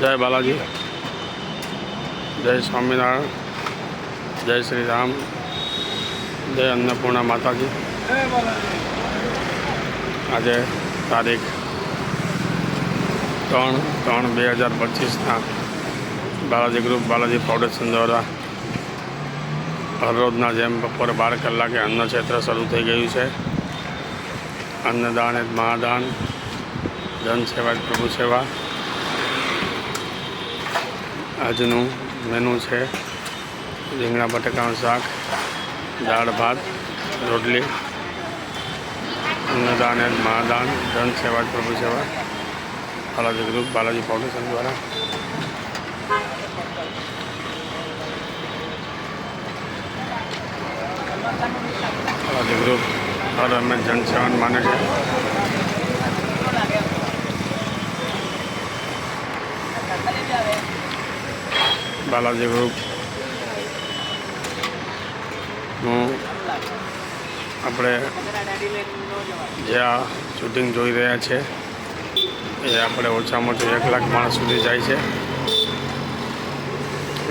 જય બાલાજી. જય સ્વામિનારાયણ. જય શ્રી રામ. જય અન્નપૂર્ણા માતાજી. આજે તારીખ ત્રણ ત્રણ બે હજાર પચીસના બાલાજી ગ્રુપ બાલાજી ફાઉન્ડેશન દ્વારા હરરોજના જેમ બપોરે બાર કલાકે અન્ન ક્ષેત્ર શરૂ થઈ ગયું છે. અન્નદાન એ મહાદાન. જન સેવા, પ્રભુ સેવા. આજનું મેનુ છે રીંગણા બટાકાનું શાક, દાળ ભાત, રોટલી, અન્નદાન એન્ડ મહાદાન, જન સેવા, પ્રભુ સેવા. બાલાજી ગ્રુપ, બાલાજી ફાઉન્ડેશન દ્વારા. બાલાજી ગ્રુપ, હર અમે જન સેવાને માને છે. બાલાજી ગ્રુપનું આપણે જે આ શૂટિંગ જોઈ રહ્યા છે, એ આપણે ઓછામાં ઓછું એક લાખ માણસ સુધી જાય છે.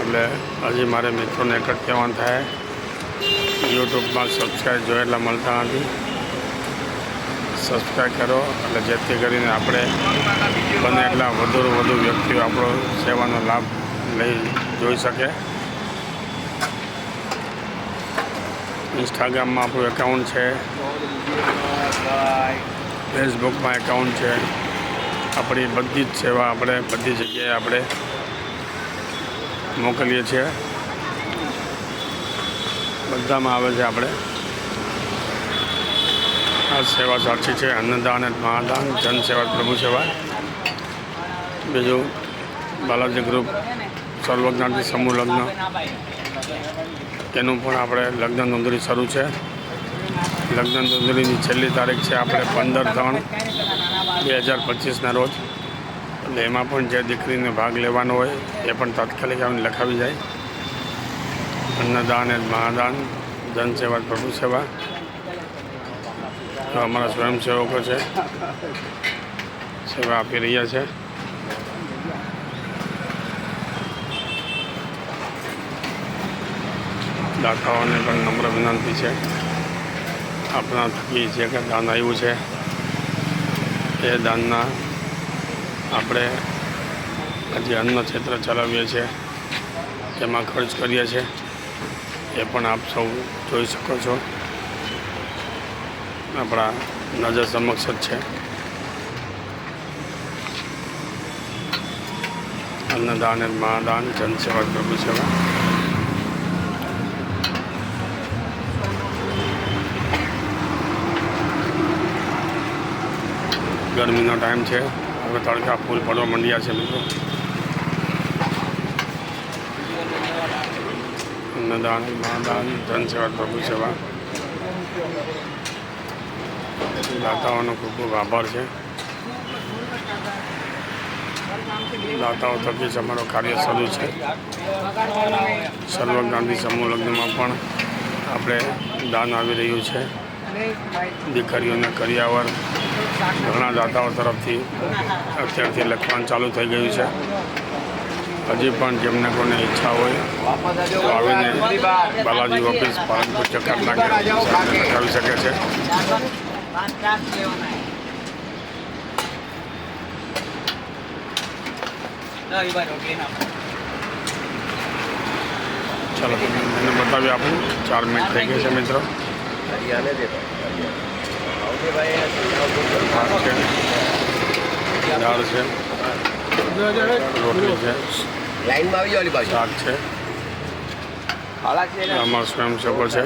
એટલે હજી મારે મિત્રોને એક જ કહેવાનું થાય, યુટ્યુબમાં સબસ્ક્રાઈબ જોયેલા મળતા નથી. સબસ્ક્રાઈબ કરો એટલે જેથી કરીને આપણે બને એટલા વધુ વધુ વ્યક્તિઓ આપણો સેવાનો લાભ લઈ જોઈ શકે. ઇન્સ્ટાગ્રામમાં આપણું એકાઉન્ટ છે. ફેસબુકમાં એકાઉન્ટ છે. આપણી બધી જ સેવા આપણે બધી જગ્યાએ આપણે મોકલીએ છીએ. બધામાં આવે છે આપણે. સેવા સાચી છે અન્નદાન અને મહાદાન જન સેવા પ્રભુ સેવા. બીજું બાલાજી ગ્રુપ સર્વજ્ઞાતિ સમૂહ લગ્ન. એનું પણ આપણે લગ્ન નોંધણી શરૂ છે. લગ્ન નોંધણીની છેલ્લી તારીખ છે આપણે પંદર ત્રણ બે હજાર પચીસના રોજ. એટલે એમાં પણ જે દીકરીને ભાગ લેવાનો હોય એ પણ તાત્કાલિક આવીને લખાવી જાય. અન્નદાન એ મહાદાન જન સેવા પ્રભુ સેવા. તો અમારા સ્વયંસેવકો છે. સેવા આપી રહ્યા છે. દાતાઓને પણ નમ્ર વિનંતી છે. આપણા થકી જે કંઈ દાન આવ્યું છે, એ દાનના આપણે જે અન્ન ક્ષેત્ર ચલાવીએ છીએ, તેમાં ખર્ચ કરીએ છીએ. એ પણ આપ સૌ જોઈ શકો છો. આપણા નજર સમક્ષ જ છે. અન્નદાન મહાદાન જનસેવા પ્રભુ સેવા. ગરમીનો ટાઈમ છે. હવે તડકા ફૂલ પડવા માંડ્યા છે મિત્રો. અન્નદાન મહાદાન જન સેવા, પ્રભુ સેવા. દાતાઓનો ખૂબ ખૂબ આભાર છે. દાતાઓ થકી જ અમારો કાર્ય શરૂ છે. સર્વ ગાંધી સમૂહ લગ્નમાં પણ આપણે દાન આવી રહ્યું છે. દીકરીઓને કરિયાવર, ઘણા દાતાઓ તરફથી અત્યારથી લખવાનું ચાલુ થઈ ગયું છે. હજી પણ જેમને કોઈને ઈચ્છા હોય તો આવીને બાલાજી ઓફિસ પાલનપુર ચક્કર નાખે શકે છે. ચાલો તમે બતાવી આપું. ચાર મિનિટ થઈ ગઈ છે મિત્રો. દાળ છે. રોટલી છે. લાઈનમાં આવી શાક છે. અમારા સ્વયંસેવકો છે.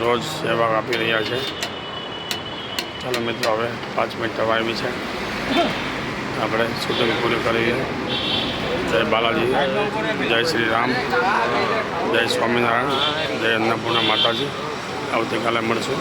રોજ સેવા આપી રહ્યા છે. ચાલો મિત્રો, હવે પાંચ મિનિટ થવા આવી છે. આપણે શૂટિંગ પૂરી કરીએ જય બાલાજી, જય શ્રી રામ, જય સ્વામિનારાયણ, જય અન્નપૂર્ણા માતાજી. આવતીકાલે મળશું.